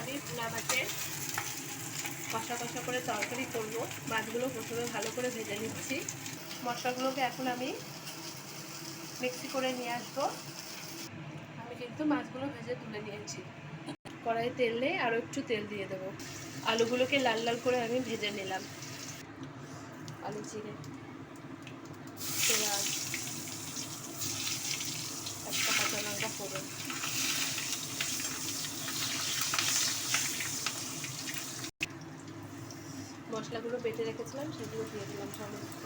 আমি পোনা মাছের কষা কষা করে তরকারি করব। মাছগুলো প্রথমে ভালো করে ভেজে নিচ্ছি। মশলাগুলোকে এখন আমি মিক্সি করে নিয়ে আসব। আমি কিন্তু মাছগুলো ভেজে তুলে নিয়েছি। কড়াই তেল নেই, আরও একটু তেল দিয়ে দেবো। আলুগুলোকে লাল লাল করে আমি ভেজে নিলাম। আলু চিড়ে পেঁয়াজ। মশলাগুলো বেটে রেখেছিলাম, সেগুলো দিয়ে দিলাম সমস্ত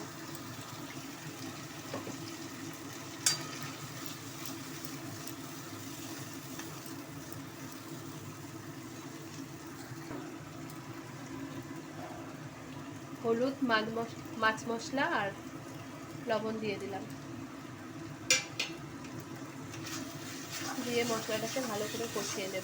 হলুদ মাছ মশ- মাছ মশলা আর লবণ দিয়ে দিলাম। দিয়ে মশলাটাকে ভালো করে কষিয়ে নেব।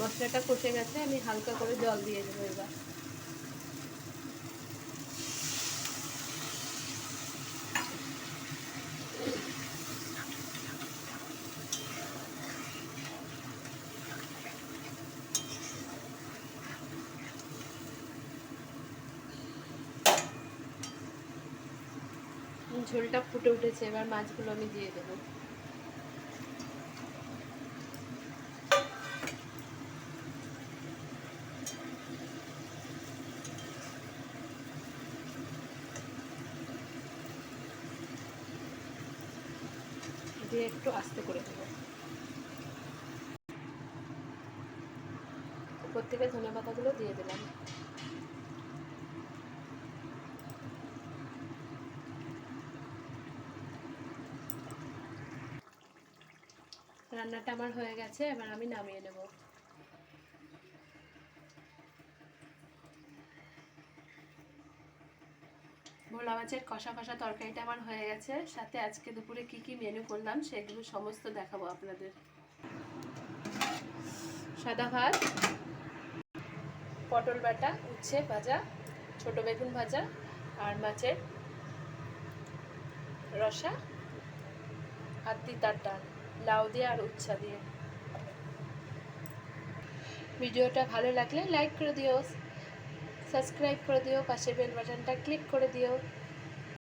মশলাটা কষে গেছে, আমি হালকা করে জল দিয়ে দেবো এবার। ঝোলটা ফুটে উঠেছে, এবার মাছগুলো আমি দিয়ে দেবো। দিয়ে একটু আস্তে করে দেব উপর থেকে ধনে পাতাগুলো দিয়ে দিলাম। রান্নাটা আমার হয়ে গেছে, এবার আমি নামিয়ে নেব। ভোলা মাছের কষা কষা তরকারিটা আমার হয়ে গেছে। সাথে আজকে দুপুরে কি কি মেনু করলাম সেগুলো সমস্ত দেখাবো আপনাদের। সাদা ভাত, পটল বাটা, উচ্ছে ভাজা, ছোট বেগুন ভাজা আর মাছের রসা আর তিতার ডাল লাউ দিয়ে আর উচ্ছা দিয়ে। ভিডিওটা ভালো লাগলে লাইক করে দিও। সাবস্ক্রাইব করে দিও পাশের বেল বাটনটা ক্লিক করে দিও।